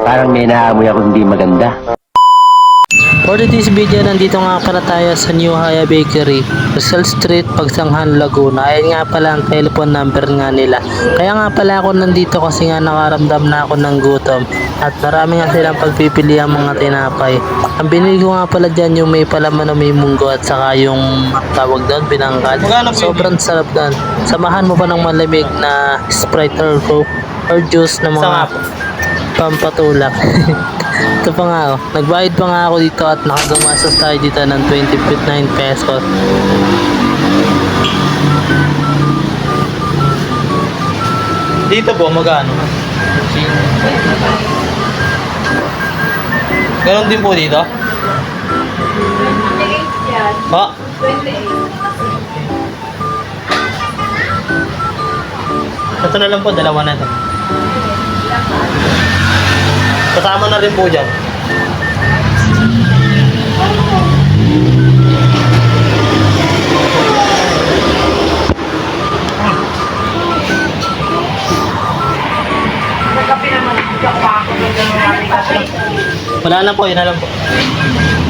Parang may naamoy ako hindi maganda. For this video, nandito nga pala tayo sa New Haya Bakery, Rizal Street, Pagsanghan, Laguna. Ayun nga pala ang telephone number nga nila. Kaya nga pala ako nandito kasi nga nakaramdam na ako ng gutom. At marami nga silang pagpipili ang mga tinapay. Ang binili ko nga pala dyan yung may palaman na may munggo at saka yung tawag doon, binangkal. Sobrang sarap doon. Samahan mo pa ng malamig na Sprite or Coke or juice na mga pampatulak. Ito pa nga oh. Nagbayad pa nga ako dito at nakagamastos tayo dito ng 29 pesos. Dito po, magkano? Ganon din po dito? Ha? Ito na lang po, dalawa na ito. Kasama na rin po dyan. Wala lang po, yun na po.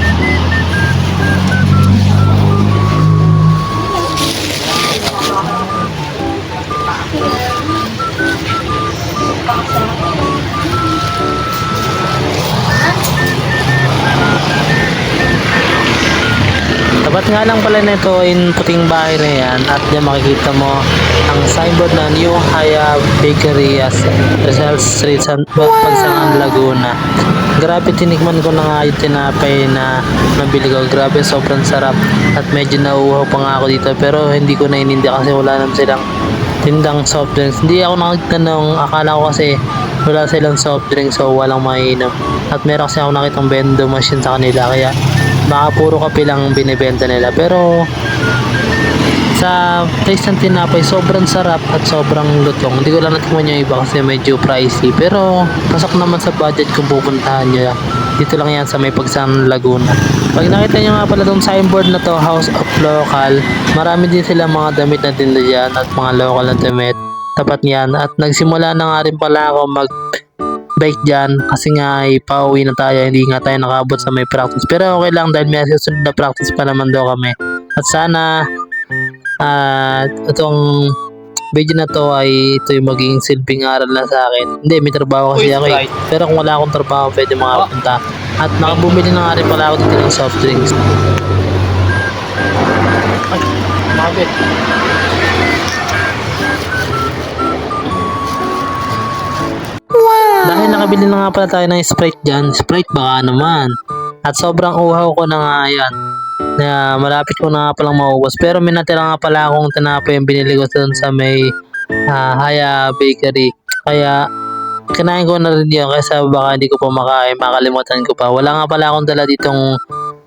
Nga lang pala nito in puting bahay na yan at diyan makikita mo ang signboard na New Haya Bakery as Rizal Street sa Pagsangan Laguna. Grabe tinikman ko na nga yung tinapay na nabili ko. Grabe sobrang sarap at medyo nauuhaw pa nga ako dito pero hindi ko na inindi kasi wala naman silang tindang soft drinks. Hindi ako nagtanong, akala ko kasi wala silang soft drinks so walang mainom. At meron kasi ako nakitang bendo machine sa kanila kaya baka puro kape lang binibenta nila. Pero sa taste ng tinapay sobrang sarap at sobrang lutong. Hindi ko lang natikman yung iba kasi medyo pricey. Pero pasok naman sa budget kung pupuntahan nyo. Dito lang yan sa may pagsan Laguna. Pag nakita nyo nga pala tong signboard na to House of Local marami din sila mga damit na tinda dyan at mga local na damit. Tapat niyan. At nagsimula na nga rin pala ako mag bike dyan. Kasi nga ay pauwi na tayo. Hindi nga tayo nakabot sa may practice. Pero okay lang dahil may susunod na practice pa naman daw kami. At sana at itong video na to ay ito yung magiging silbing aral na sa akin. Hindi may trabaho kasi ako eh. pero kung wala akong trabaho pwede makapunta at nakabumili na nga rin pala ako dito ng soft drinks. Ay, mabit. Nakabili na nga pala tayo ng Sprite dyan, Sprite baka naman. At sobrang uhaw ko na nga yan. Na malapit ko na nga palang maubos. Pero may natira nga pala akong tinapay yung binili ko doon sa may ah, Haya Bakery. Kaya kinain ko na rin yun kasi baka hindi ko pa makain, makalimutan ko pa. Wala nga pala akong dala ditong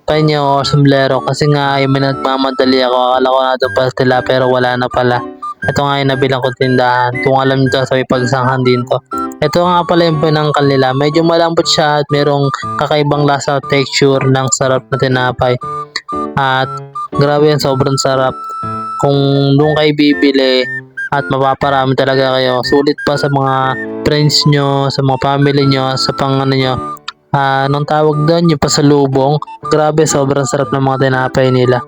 panyo o sombrero kasi nga ay may nagmamadali ako. Akala ko na doon pa sila pero wala na pala. Ito nga yung nabilang kong tindahan. Kung alam nyo to, sa pagsanghan din to. Ito nga pala yung pinangkal nila. Medyo malambot siya at merong kakaibang lasa texture ng sarap na tinapay. At grabe yan, sobrang sarap. Kung doon kayo bibili at mapaparami talaga kayo, sulit pa sa mga friends nyo, sa mga family nyo, sa pang ano nyo. Ah, anong tawag doon? Yung pasalubong. Grabe, sobrang sarap ng mga tinapay nila.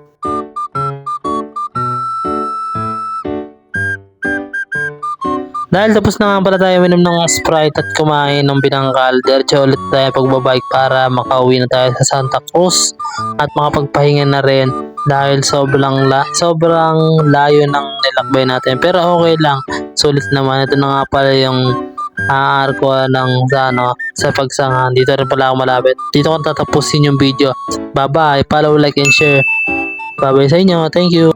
Dahil tapos na nga pala tayo minom ng Sprite at kumain ng binangkal, diretso ulit tayo pagbabike para makauwi na tayo sa Santa Cruz at makapagpahinga na rin dahil sobrang la sobrang layo ng nilakbay natin. Pero okay lang. Sulit naman. Ito na nga pala yung aar ko ng sa, ano, sa pagsangan dito rin pala ako malapit. Dito ko tatapusin yung video. Bye bye follow like and share. Bye bye sa inyo. Thank you